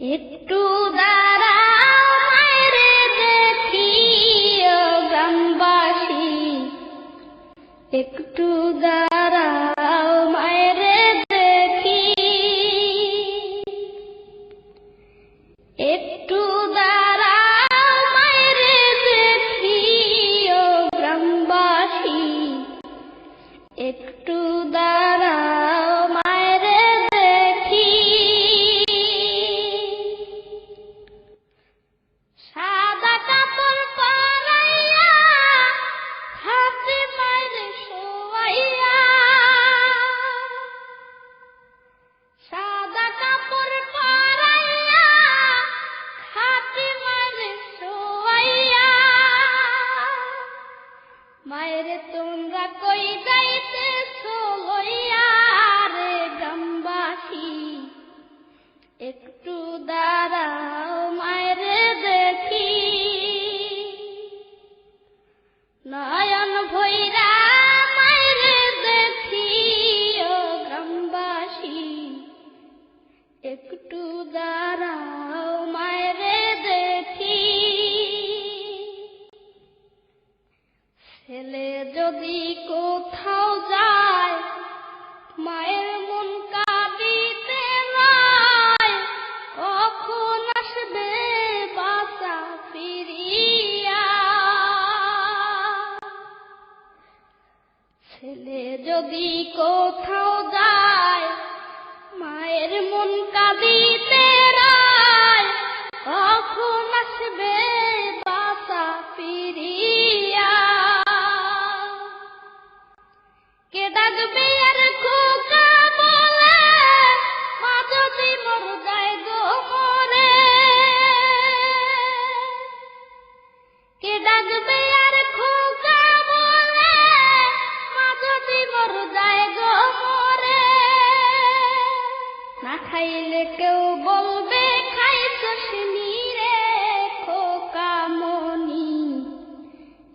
একটু দাঁড়াও রে দেখি গ্রামবাসী। একটু দাঁড়া নয়ন ভৈরা মায়ের দেখিও গ্রামবাসী। একটু দাঁড়াও মায়ের দেখি। ছেলে যদি কোথাও যায়, মায়ের মন যদি কোথাও কেউ রে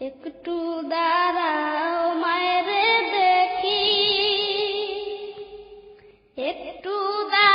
একটু দাঁড়াও মায়ের দেখি। একটু দাঁড়া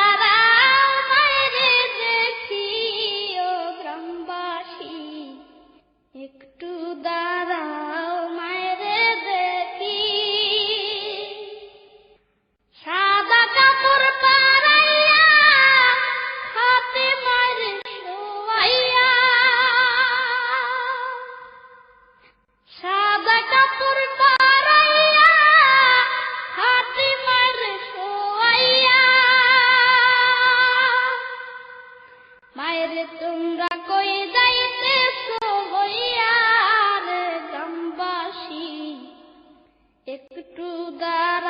একটু দাঁড়া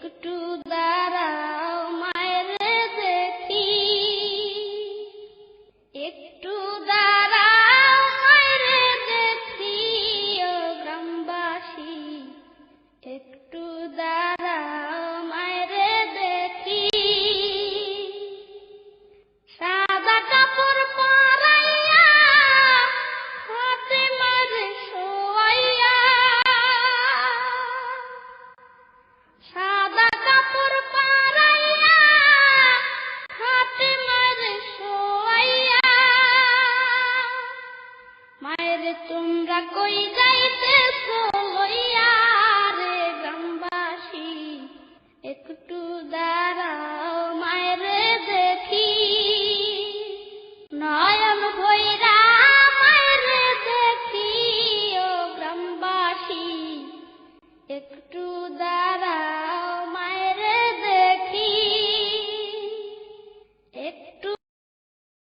Take to মায়ের তোমরা কই যাইতে লইয়া রে গ্রামবাসী? একটু দাঁড়া